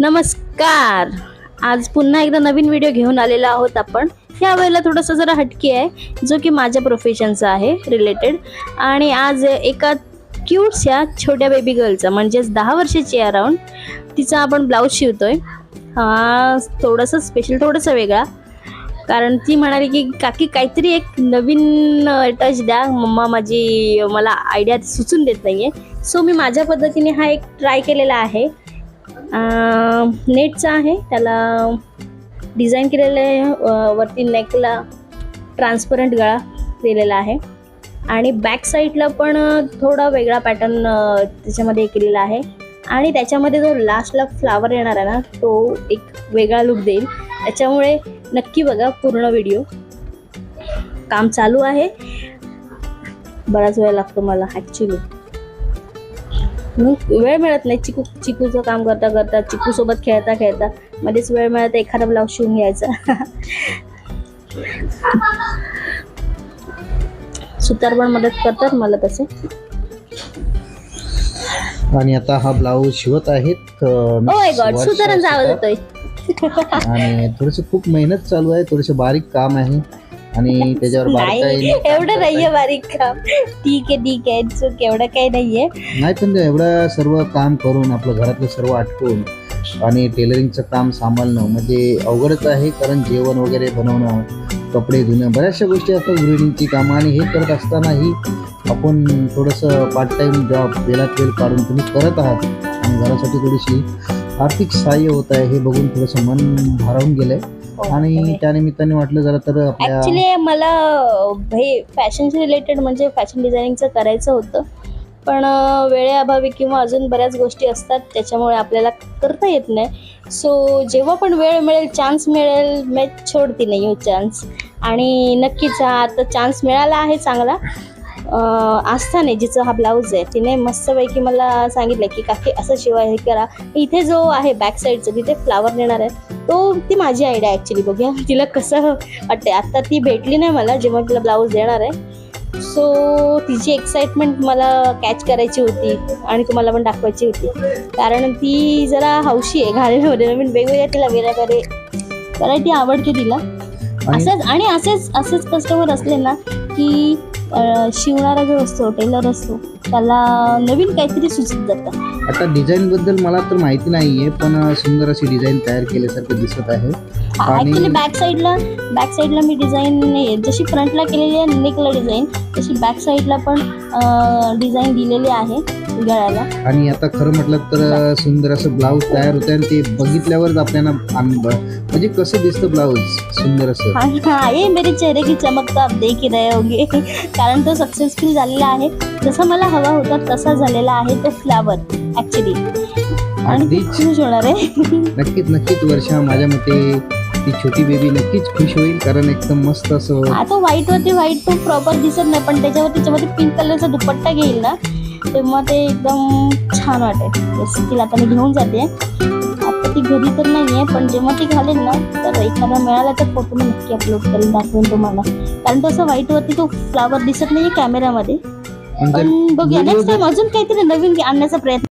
नमस्कार. आज पुन्हा एकदा नवीन व्हिडिओ घेऊन आलेला आहोत आपण. ह्या वेळेला थोडंसं जरा हटकी आहे जो की माझ्या प्रोफेशनचा आहे रिलेटेड आणि आज एका क्यूट्सच्या छोट्या बेबी गर्लचा म्हणजेच दहा वर्षाची आहे अराऊंड तिचा आपण ब्लाऊज शिवतोय. हा थोडंसं स्पेशल थोडंसं वेगळा. कारण ती म्हणाली की काकी काहीतरी एक नवीन टच द्या. मम्मा माझी मला आयडिया सुचून देत नाही आहे सो मी माझ्या पद्धतीने हा एक ट्राय केलेला आहे. नेटचा आहे. त्याला डिझाईन केलेलं आहे वरती नेकला ट्रान्सपरंट गळा दिलेला आहे. आणि बॅक साईडला पण थोडा वेगळा पॅटर्न त्याच्यामध्ये केलेला आहे. आणि त्याच्यामध्ये जो लास्टला फ्लावर येणार आहे ना तो एक वेगळा लुक देईल. त्याच्यामुळे नक्की बघा पूर्ण व्हिडिओ. काम चालू आहे. बराच वेळ लागतो मला ॲक्च्युली वेळ मिळत नाही. चिकू चिकूचं काम करता करता चिकू सोबत खेळता खेळता मध्येच वेळ मिळत एखादा ब्लाऊज शिवून घ्यायचा. सुतार पण मदत करतात मला तसे. आणि आता हा ब्लाऊज शिवत आहेत वर्षा सुतारांचा आवाज. येतोय. आणि थोडस खूप मेहनत चालू आहे थोडस बारीक काम आहे. आणि त्याच्यावर नाही बारकाईने काम एवढं नाहीये आहे. बारीक काम. ठीक आहे ठीक आहे. चूक एवढं काही नाहीये. नाही पण ते एवढं सर्व काम करून आपलं घरातलं सर्व आटपून आणि टेलरिंगचं काम सांभाळणं म्हणजे अवघडच आहे कारण जेवण वगैरे बनवणं कपडे धुणं बऱ्याचशा गोष्टी असतात गृहिणींची कामं आणि हे करत असतानाही आपण थोडंसं पार्ट टाइम जॉब वेळात वेळ काढून तुम्ही करत आहात आणि घरासाठी थोडीशी आर्थिक सहाय्य होत आहे हे बघून थोडंसं मन भारावून गेलंय. आणि त्यानिमित्ताने वाटलं जरा तर आपल्या ऍक्च्युली मला हे फॅशनशी रिलेटेड म्हणजे फॅशन डिझायनिंगचं करायचं होतं. पण अं, वेळेअभावी किंवा अजून बऱ्याच गोष्टी असतात त्याच्यामुळे आपल्याला करता येत नाही. सो जेव्हा पण वेळ मिळेल चान्स मिळेल मी छोडती नाही हो चान्स आणि नक्कीच हा आता चान्स मिळाला आहे चांगला. आस्थाने जिचं हा ब्लाऊज आहे. तिने मस्तपैकी मला सांगितलं की काकी असं शिवाय हे करा. इथे जो आहे बॅक साईडचं तिथे फ्लावर देणार आहे तो ती माझी आयडिया ॲक्च्युली बघूया तिला कसं वाटते आता ती भेटली नाही मला जेव्हा तिला ब्लाऊज देणार आहे. सो तिची एक्साइटमेंट मला कॅच करायची होती आणि तुम्हाला पण दाखवायची होती. कारण ती जरा हौशी आहे घालण्यामध्ये नवीन वेगवेगळ्या तिला वेगळे व्हरायटी आवडते तिला. असंच आणि असेच असेच कस्टमर असले ना की शिवणारा जो असतो टेलर असतो त्याला नवीन काहीतरी सुचत जातं. आता डिझाईन बद्दल मला तर माहिती नाहीये पण सुंदर अशी डिझाईन तयार केल्यासारखं दिसत आहे. ऍक्च्युली बॅक साईडला बॅक साईडला मी डिझाईन जशी फ्रंटला केलेली आहे नेकला डिझाईन तशी बॅक साईडला पण डिझाईन दिलेली आहे. गळ्याला. आणि आता खरं म्हटलं तर सुंदर असं ब्लाऊज तयार होतं आणि ते बघितल्यावरच आपल्याला म्हणजे कसं दिसतं ब्लाऊज सुंदर असं? हाँ हाँ ये मेरे चेहरे की चमक तो आप देख ही रहे होंगे. कारण तो सक्सेसफुल झालेला आहे. जसा मला हवा होता तसा झालेला आहे तो फ्लावर ऍक्च्युली आणि अगदीच. खुश होणार आहे. नक्कीच नक्कीच वर्षा माझ्या मते ती छोटी बेबी नक्कीच खुश होईल कारण एकदम मस्त असं. आता व्हाईट वरती व्हाईट तो प्रॉपर दिसत नाही पण त्याच्यावर त्याच्यामध्ये पिंक कलरचा दुपट्टा घेईल ना तेव्हा ते एकदम छान वाटेल जसं तिला आता मी घेऊन जाते. आता ती घरी तर नाही आहे पण जेव्हा ती घालेल ना तर एखादा मिळाला तर फोटो मी नक्की अपलोड करून दाखवेन तुम्हाला. कारण तसं वरती तो फ्लावर दिसत नाही कॅमेरामध्ये पण बघूया नेक्स्ट टाइम अजून काहीतरी नवीन आणण्याचा प्रयत्न